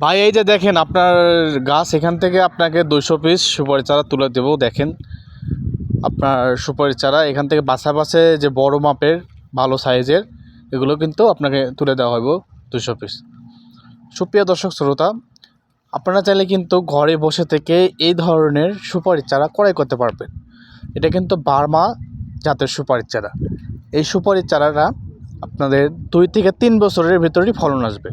ভাই, এই যে দেখেন, আপনার গাছ এখান থেকে আপনাকে দুশো পিস সুপারি চারা তুলে দেবো, দেখেন। আপনার সুপারি চারা এখান থেকে বাসা বাসে যে বড় মাপের, ভালো সাইজের, এগুলো কিন্তু আপনাকে তুলে দেওয়া হবে দুশো পিস সুপ্রিয় দর্শক, শ্রোতা, আপনারা চাইলে কিন্তু ঘরে বসে থেকে এই ধরনের সুপারি চারা ক্রয় করতে পারবেন। এটা কিন্তু বার্মা জাতের সুপারির চারা। এই সুপারির চারাটা আপনাদের দুই থেকে তিন বছরের ভিতরেই ফলন আসবে।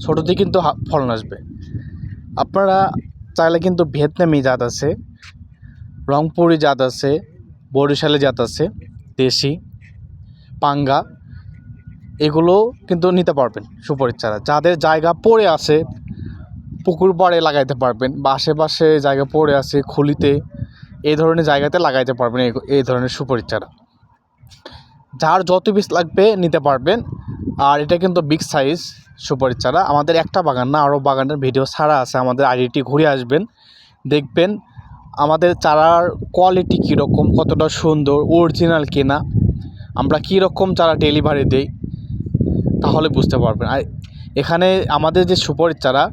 ছোটোতে কিন্তু ফলন আসবে। আপনারা চাইলে কিন্তু ভিয়েতনামি জাত আছে, রংপুরি জাত আছে, বরিশালি জাত আছে, দেশি, পাঙ্গা, এগুলো কিন্তু নিতে পারবেন সুপারির চারা যাদের জায়গা পড়ে আছে, পুকুর পাড়ে লাগাইতে পারবেন বা আশেপাশে জায়গা পড়ে আছে, খুলিতে এই ধরনের জায়গাতে লাগাইতে পারবেন এই- ধরনের সুপারির যার যত পিস লাগবে নিতে পারবেন। আর এটা কিন্তু বিগ সাইজ সুপারির চারা। আমাদের একটা বাগান না, আরও বাগানের ভিডিও ছাড়া আছে। আমাদের আইডিটি ঘুরে আসবেন, দেখবেন আমাদের চারার কোয়ালিটি কীরকম, কতটা সুন্দর অরিজিনাল কিনা, আমরা কী রকম চারা ডেলিভারি দেই, তাহলে বুঝতে পারবেন। আর এখানে আমাদের যে সুপারির চারা,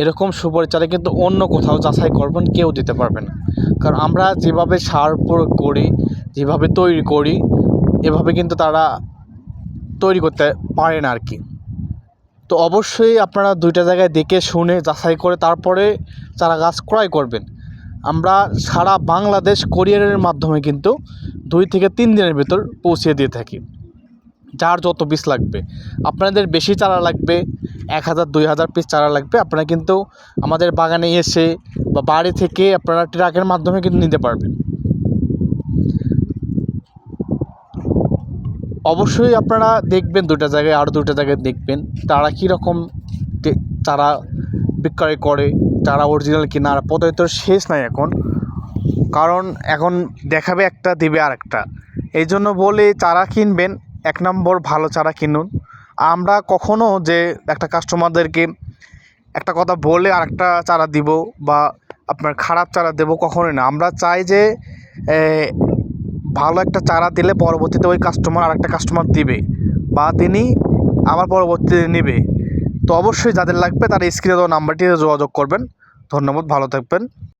এরকম সুপারির চারা কিন্তু অন্য কোথাও যাচাই করবেন, কেউ দিতে পারবে না। কারণ আমরা যেভাবে সার প্রয়োগ করি, যেভাবে তৈরি করি এভাবে কিন্তু তারা তৈরি করতে পারে না আর কি। তো অবশ্যই আপনারা দুইটা জায়গায় দেখে, শুনে, যাচাই করে তারপরে চারা গাছ ক্রয় করবেন। আমরা সারা বাংলাদেশ কোরিয়ারের মাধ্যমে কিন্তু দুই থেকে তিন দিনের ভিতর পৌঁছে দিয়ে থাকি। যার যত পিস লাগবে। আপনাদের বেশি চারা লাগবে, এক হাজার, দুই হাজার পিস চারা লাগবে। আপনারা কিন্তু আমাদের বাগানে এসে বা বাড়ি থেকে আপনারা ট্রাকের মাধ্যমে কিন্তু নিতে পারবেন। অবশ্যই আপনারা দেখবেন দুটা জায়গায় আরও দুটা জায়গায় দেখবেন। তারা কীরকম চারা বিক্রয় করে, তারা অরিজিনাল কিনা, আর পদার্থ শেষ নাই এখন। কারণ এখন দেখাবে একটা, দিবে আর একটা এই জন্য বলে চারা কিনবেন, এক নম্বর ভালো চারা কিনুন। আমরা কখনো যে একটা কাস্টমারদেরকে একটা কথা বলে আর একটা চারা দিব বা আপনার খারাপ চারা দেবো কখনোই না। আমরা চাই যে ভালো একটা চারা দিলে পরবর্তীতে ওই কাস্টমার আর একটা কাস্টমার দিবে বা তিনি আবার পরবর্তীতে নেবে। তো অবশ্যই যাদের লাগবে তারা স্ক্রিনে দেওয়া নাম্বারটিতে যোগাযোগ করবেন। ধন্যবাদ, ভালো থাকবেন।